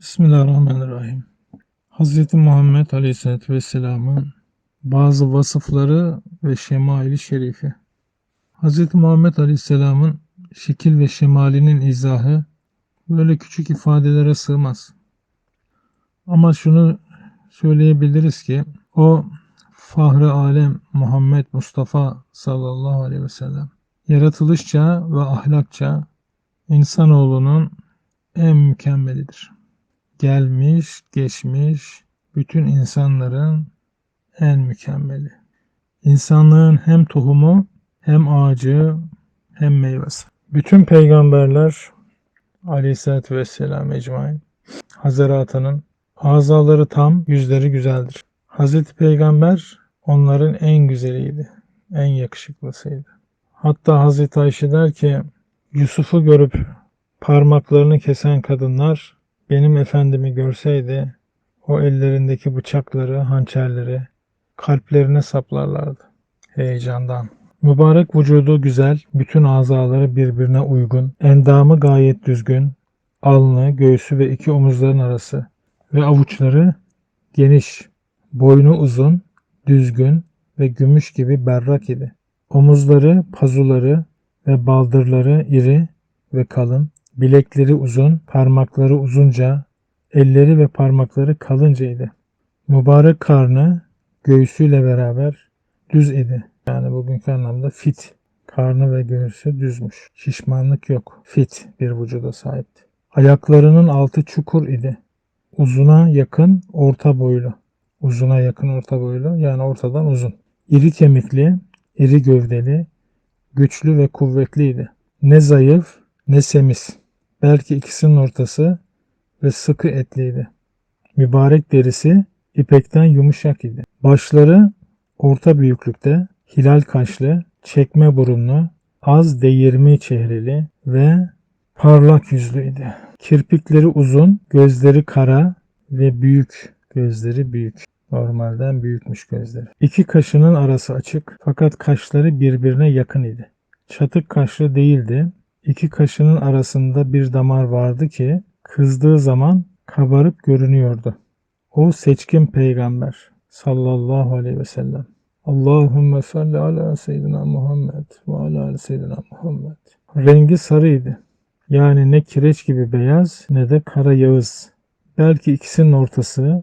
Bismillahirrahmanirrahim. Hz. Muhammed Aleyhisselatü Vesselam'ın bazı vasıfları ve şemaili şerifi. Hz. Muhammed Aleyhisselam'ın şekil ve şemalinin izahı böyle küçük ifadelere sığmaz. Ama şunu söyleyebiliriz ki o Fahri Alem Muhammed Mustafa sallallahu aleyhi ve sellem yaratılışça ve ahlakça insanoğlunun en mükemmelidir gelmiş, geçmiş bütün insanların en mükemmeli. İnsanlığın hem tohumu, hem ağacı, hem meyvesi. Bütün peygamberler aleyhissalatü vesselam ecmain Hazaratı'nın azaları tam, yüzleri güzeldir. Hazreti Peygamber onların en güzeliydi, en yakışıklısıydı. Hatta Hazreti Ayşe der ki Yusuf'u görüp parmaklarını kesen kadınlar benim efendimi görseydi o ellerindeki bıçakları, hançerleri kalplerine saplarlardı heyecandan. Mübarek vücudu güzel, bütün azaları birbirine uygun, endamı gayet düzgün, alnı, göğsü ve iki omuzların arası ve avuçları geniş, boynu uzun, düzgün ve gümüş gibi berrak idi. Omuzları, pazuları ve baldırları iri ve kalın, Bilekleri uzun, parmakları uzunca, elleri ve parmakları kalıncaydı. Mübarek karnı göğsüyle beraber düz idi. Yani bugünkü anlamda fit. Karnı ve göğsü düzmüş. Şişmanlık yok. Fit bir vücuda sahipti. Ayaklarının altı çukur idi. Uzuna yakın orta boylu. Uzuna yakın orta boylu yani ortadan uzun. İri kemikli, iri gövdeli, güçlü ve kuvvetliydi. Ne zayıf ne semiz. Belki ikisinin ortası ve sıkı etliydi. Mübarek derisi ipekten yumuşak idi. Başları orta büyüklükte, hilal kaşlı, çekme burunlu, az değirmi çehreli ve parlak yüzlüydü. Kirpikleri uzun, gözleri kara ve büyük. Gözleri büyük. Normalden büyükmüş gözleri. İki kaşının arası açık fakat kaşları birbirine yakın idi. Çatık kaşlı değildi İki kaşının arasında bir damar vardı ki kızdığı zaman kabarıp görünüyordu. O seçkin peygamber sallallahu aleyhi ve sellem. Allahümme salli ala seyyidina Muhammed ve ala ala seyyidina Muhammed. Rengi sarıydı. Yani ne kireç gibi beyaz ne de kara yağız. Belki ikisinin ortası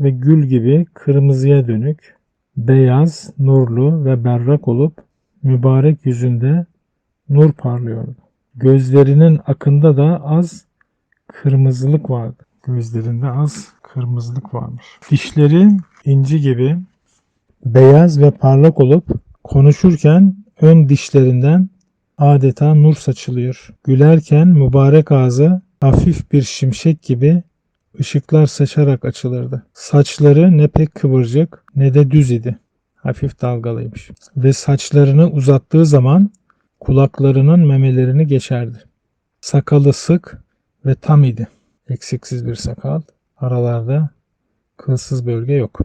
ve gül gibi kırmızıya dönük, beyaz, nurlu ve berrak olup mübarek yüzünde nur parlıyordu. Gözlerinin akında da az kırmızılık vardı. Gözlerinde az kırmızılık varmış. Dişleri inci gibi beyaz ve parlak olup konuşurken ön dişlerinden adeta nur saçılıyor. Gülerken mübarek ağzı hafif bir şimşek gibi ışıklar saçarak açılırdı. Saçları ne pek kıvırcık ne de düz idi. Hafif dalgalıymış. Ve saçlarını uzattığı zaman kulaklarının memelerini geçerdi. Sakalı sık ve tam idi. Eksiksiz bir sakal. Aralarda kılsız bölge yok.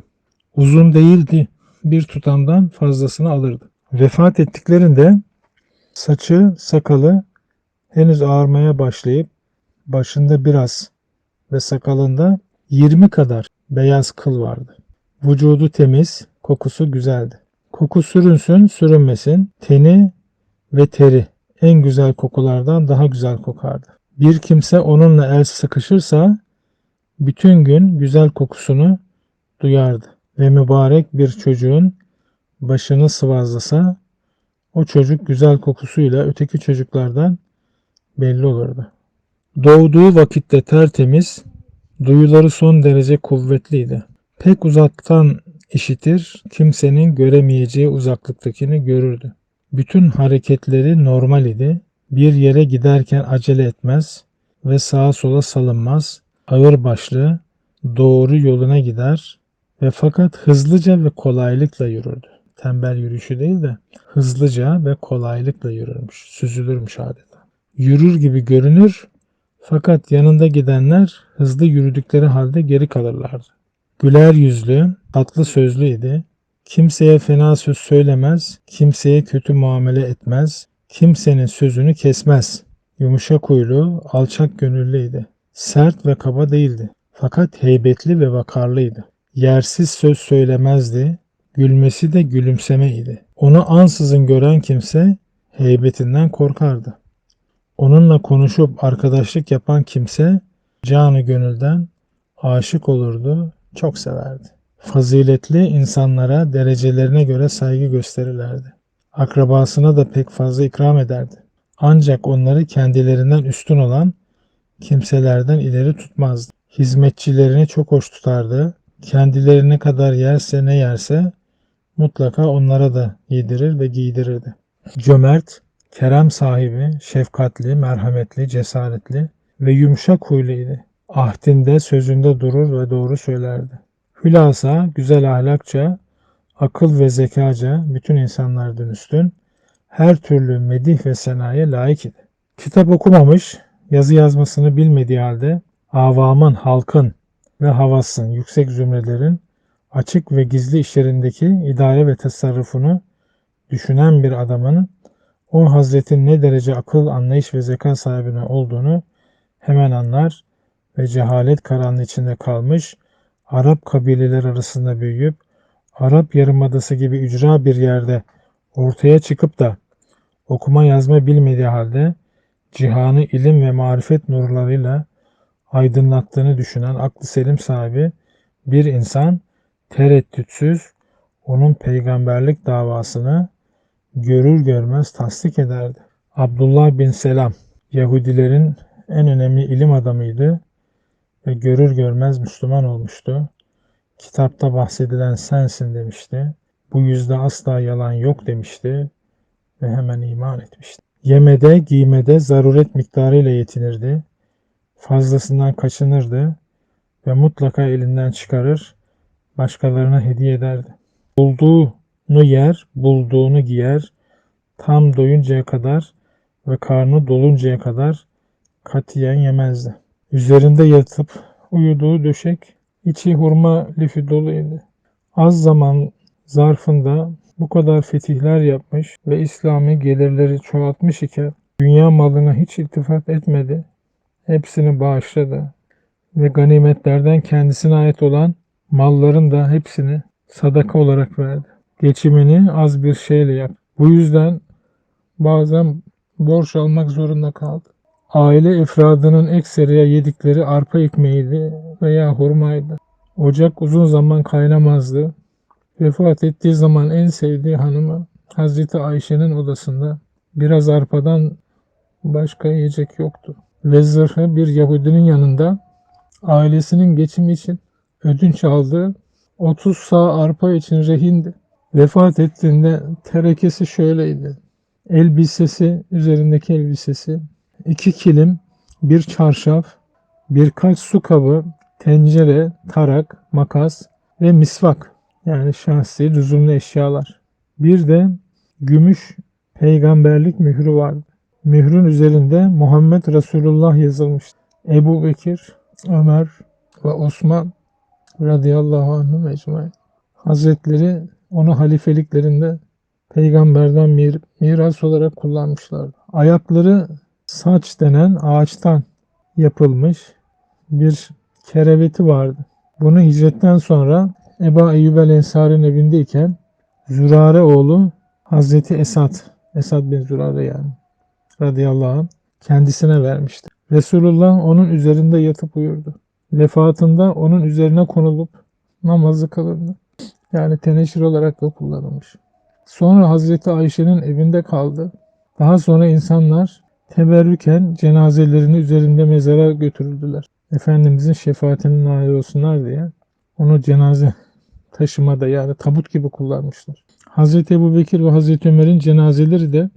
Uzun değildi. Bir tutamdan fazlasını alırdı. Vefat ettiklerinde saçı, sakalı henüz ağarmaya başlayıp başında biraz ve sakalında 20 kadar beyaz kıl vardı. Vücudu temiz, kokusu güzeldi. Koku sürünsün, sürünmesin, teni ve teri en güzel kokulardan daha güzel kokardı. Bir kimse onunla el sıkışırsa bütün gün güzel kokusunu duyardı ve mübarek bir çocuğun başını sıvazlasa o çocuk güzel kokusuyla öteki çocuklardan belli olurdu. Doğduğu vakitte tertemiz, duyuları son derece kuvvetliydi. Pek uzaktan işitir, kimsenin göremeyeceği uzaklıktakini görürdü. Bütün hareketleri normal idi. Bir yere giderken acele etmez ve sağa sola salınmaz. Ağır başlı, doğru yoluna gider ve fakat hızlıca ve kolaylıkla yürürdü. Tembel yürüyüşü değil de hızlıca ve kolaylıkla yürürmüş, süzülürmüş adeta. Yürür gibi görünür fakat yanında gidenler hızlı yürüdükleri halde geri kalırlardı. Güler yüzlü, tatlı sözlüydi. Kimseye fena söz söylemez, kimseye kötü muamele etmez, kimsenin sözünü kesmez. Yumuşak huylu, alçak gönüllüydü. Sert ve kaba değildi. Fakat heybetli ve vakarlıydı. Yersiz söz söylemezdi. Gülmesi de gülümsemeydi. Onu ansızın gören kimse heybetinden korkardı. Onunla konuşup arkadaşlık yapan kimse canı gönülden aşık olurdu, çok severdi. Faziletli insanlara derecelerine göre saygı gösterirlerdi. Akrabasına da pek fazla ikram ederdi. Ancak onları kendilerinden üstün olan kimselerden ileri tutmazdı. Hizmetçilerini çok hoş tutardı. Kendileri ne kadar yerse ne yerse mutlaka onlara da yedirir ve giydirirdi. Cömert, kerem sahibi, şefkatli, merhametli, cesaretli ve yumuşak huyluydu. Ahdinde, sözünde durur ve doğru söylerdi. Hülasa, güzel ahlakça, akıl ve zekaca bütün insanlardan üstün, her türlü medih ve senaya layık idi. Kitap okumamış, yazı yazmasını bilmediği halde avamın, halkın ve havasın, yüksek zümrelerin açık ve gizli işlerindeki idare ve tasarrufunu düşünen bir adamın o Hazretin ne derece akıl, anlayış ve zeka sahibine olduğunu hemen anlar ve cehalet karanlığı içinde kalmış, Arap kabileler arasında büyüyüp, Arap Yarımadası gibi ücra bir yerde ortaya çıkıp da okuma yazma bilmediği halde cihanı ilim ve marifet nurlarıyla aydınlattığını düşünen aklı selim sahibi bir insan tereddütsüz onun peygamberlik davasını görür görmez tasdik ederdi. Abdullah bin Selam Yahudilerin en önemli ilim adamıydı ve görür görmez Müslüman olmuştu. Kitapta bahsedilen sensin demişti. Bu yüzde asla yalan yok demişti ve hemen iman etmişti. Yemede, giymede zaruret miktarıyla yetinirdi. Fazlasından kaçınırdı ve mutlaka elinden çıkarır, başkalarına hediye ederdi. Bulduğunu yer, bulduğunu giyer, tam doyuncaya kadar ve karnı doluncaya kadar katiyen yemezdi. Üzerinde yatıp uyuduğu döşek içi hurma lifi doluydu. Az zaman zarfında bu kadar fetihler yapmış ve İslami gelirleri çoğaltmış iken dünya malına hiç iltifat etmedi. Hepsini bağışladı ve ganimetlerden kendisine ait olan malların da hepsini sadaka olarak verdi. Geçimini az bir şeyle yaptı. Bu yüzden bazen borç almak zorunda kaldı. Aile efradının ekseriye yedikleri arpa ekmeğiydi veya hurmaydı. Ocak uzun zaman kaynamazdı. Vefat ettiği zaman en sevdiği hanımı Hazreti Ayşe'nin odasında biraz arpadan başka yiyecek yoktu. Ve zırhı bir Yahudinin yanında ailesinin geçimi için ödünç aldı. 30 sağ arpa için rehindi. Vefat ettiğinde terekesi şöyleydi. Elbisesi, üzerindeki elbisesi, iki kilim, bir çarşaf, birkaç su kabı, tencere, tarak, makas ve misvak. Yani şahsi lüzumlu eşyalar. Bir de gümüş peygamberlik mührü vardı. Mührün üzerinde Muhammed Resulullah yazılmış. Ebu Bekir, Ömer ve Osman radıyallahu anhum ecmaîn. Hazretleri onu halifeliklerinde peygamberden mir, miras olarak kullanmışlardı. Ayakları saç denen ağaçtan yapılmış bir kerebeti vardı. Bunu hicretten sonra Eba Eyyub el Ensari'nin evindeyken Zürare oğlu Hazreti Esad, Esad bin Zürare yani radıyallahu anh kendisine vermişti. Resulullah onun üzerinde yatıp uyurdu. Vefatında onun üzerine konulup namazı kılındı. Yani teneşir olarak da kullanılmış. Sonra Hazreti Ayşe'nin evinde kaldı. Daha sonra insanlar teberrüken cenazelerini üzerinde mezara götürüldüler. Efendimizin şefaatine nail olsunlar diye onu cenaze taşımada yani tabut gibi kullanmışlar. Hazreti Ebu Bekir ve Hazreti Ömer'in cenazeleri de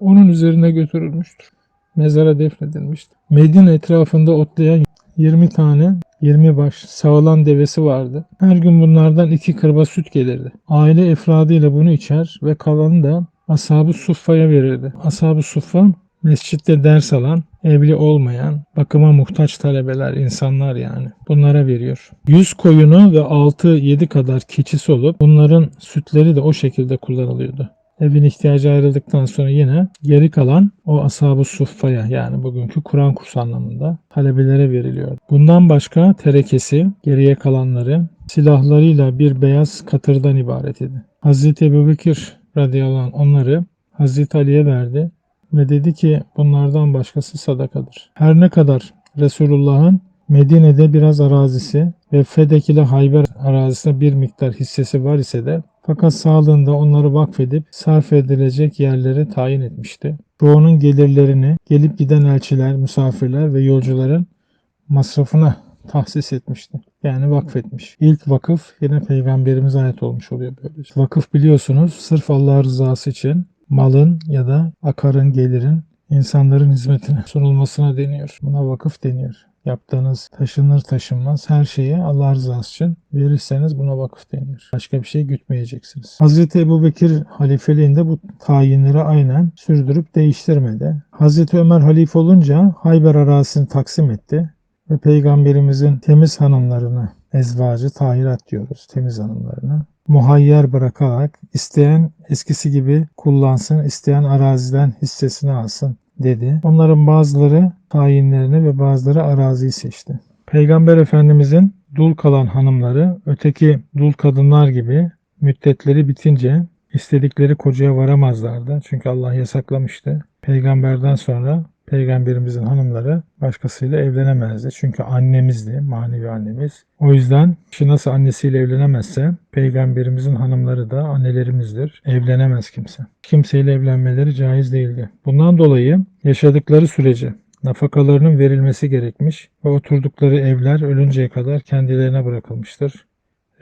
onun üzerine götürülmüştür. Mezara defnedilmiştir. Medine etrafında otlayan 20 tane 20 baş sağılan devesi vardı. Her gün bunlardan iki kırba süt gelirdi. Aile efradıyla bunu içer ve kalanı da ashab-ı suffaya verirdi. Ashab-ı suffa mescitte ders alan, evli olmayan, bakıma muhtaç talebeler, insanlar yani. Bunlara veriyor. 100 koyunu ve 6-7 kadar keçisi olup bunların sütleri de o şekilde kullanılıyordu. Evin ihtiyacı ayrıldıktan sonra yine geri kalan o ashab-ı suffaya yani bugünkü Kur'an kursu anlamında talebelere veriliyor. Bundan başka terekesi, geriye kalanları silahlarıyla bir beyaz katırdan ibaret idi. Hazreti Ebubekir radıyallahu anh onları Hazreti Ali'ye verdi ve dedi ki bunlardan başkası sadakadır. Her ne kadar Resulullah'ın Medine'de biraz arazisi ve Fedek ile Hayber arazisinde bir miktar hissesi var ise de fakat sağlığında onları vakfedip sarf edilecek yerleri tayin etmişti. Çoğunun gelirlerini gelip giden elçiler, misafirler ve yolcuların masrafına tahsis etmişti. Yani vakfetmiş. İlk vakıf yine peygamberimize ait olmuş oluyor böylece. Vakıf biliyorsunuz sırf Allah rızası için malın ya da akarın, gelirin insanların hizmetine sunulmasına deniyor. Buna vakıf deniyor. Yaptığınız taşınır taşınmaz her şeyi Allah rızası için verirseniz buna vakıf deniyor. Başka bir şey gütmeyeceksiniz. Hazreti Ebu Bekir halifeliğinde bu tayinleri aynen sürdürüp değiştirmedi. Hazreti Ömer halife olunca Hayber arazisini taksim etti ve peygamberimizin temiz hanımlarını ezvacı tahirat diyoruz temiz hanımlarını muhayyer bırakarak isteyen eskisi gibi kullansın, isteyen araziden hissesini alsın dedi. Onların bazıları tayinlerini ve bazıları araziyi seçti. Peygamber Efendimizin dul kalan hanımları öteki dul kadınlar gibi müddetleri bitince istedikleri kocaya varamazlardı. Çünkü Allah yasaklamıştı. Peygamberden sonra Peygamberimizin hanımları başkasıyla evlenemezdi. Çünkü annemizdi, manevi annemiz. O yüzden kişi nasıl annesiyle evlenemezse peygamberimizin hanımları da annelerimizdir. Evlenemez kimse. Kimseyle evlenmeleri caiz değildi. Bundan dolayı yaşadıkları sürece nafakalarının verilmesi gerekmiş ve oturdukları evler ölünceye kadar kendilerine bırakılmıştır.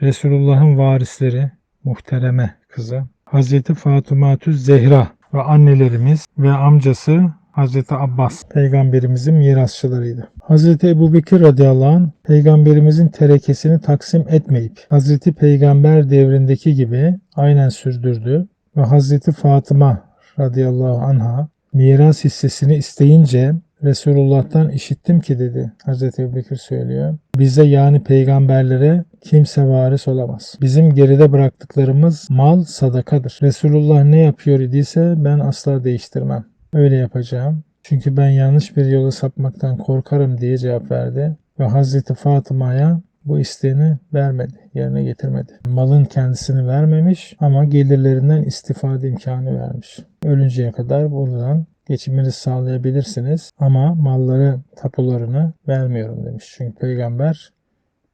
Resulullah'ın varisleri muhtereme kızı Hazreti Fatıma Zehra ve annelerimiz ve amcası Hazreti Abbas peygamberimizin mirasçılarıydı. Hazreti Ebu Bekir radıyallahu anh peygamberimizin terekesini taksim etmeyip Hazreti Peygamber devrindeki gibi aynen sürdürdü ve Hazreti Fatıma radıyallahu anha miras hissesini isteyince Resulullah'tan işittim ki dedi Hazreti Ebu Bekir söylüyor. Bize yani peygamberlere kimse varis olamaz. Bizim geride bıraktıklarımız mal sadakadır. Resulullah ne yapıyor idiyse ben asla değiştirmem. Öyle yapacağım. Çünkü ben yanlış bir yola sapmaktan korkarım diye cevap verdi. Ve Hazreti Fatıma'ya bu isteğini vermedi, yerine getirmedi. Malın kendisini vermemiş ama gelirlerinden istifade imkanı vermiş. Ölünceye kadar buradan geçiminizi sağlayabilirsiniz ama malları, tapularını vermiyorum demiş. Çünkü peygamber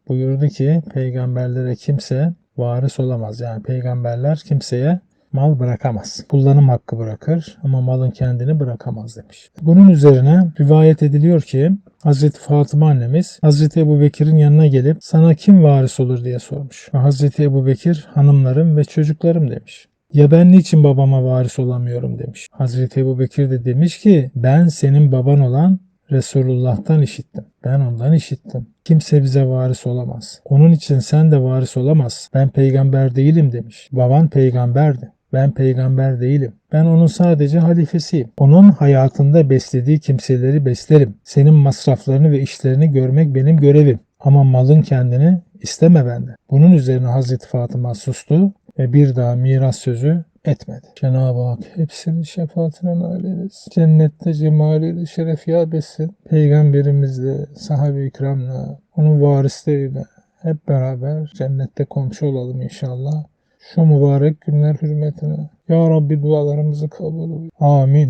buyurdu ki peygamberlere kimse varis olamaz. Yani peygamberler kimseye mal bırakamaz. Kullanım hakkı bırakır ama malın kendini bırakamaz demiş. Bunun üzerine rivayet ediliyor ki Hazreti Fatıma annemiz Hazreti Ebu Bekir'in yanına gelip sana kim varis olur diye sormuş. Ve Hazreti Ebu Bekir hanımlarım ve çocuklarım demiş. Ya ben niçin babama varis olamıyorum demiş. Hazreti Ebu Bekir de demiş ki ben senin baban olan Resulullah'tan işittim. Ben ondan işittim. Kimse bize varis olamaz. Onun için sen de varis olamaz. Ben peygamber değilim demiş. Baban peygamberdi. Ben peygamber değilim. Ben onun sadece halifesiyim. Onun hayatında beslediği kimseleri beslerim. Senin masraflarını ve işlerini görmek benim görevim. Ama malın kendini isteme benden. Bunun üzerine Hazreti Fatıma sustu ve bir daha miras sözü etmedi. Cenab-ı Hak hepsinin şefaatine nail eylesin. Cennette cemaliyle şeref yad etsin. Peygamberimizle, sahabe-i kiramla, onun varisleriyle hep beraber cennette komşu olalım inşallah. Şu mübarek günler hürmetine. Ya Rabbi dualarımızı kabul et. Amin.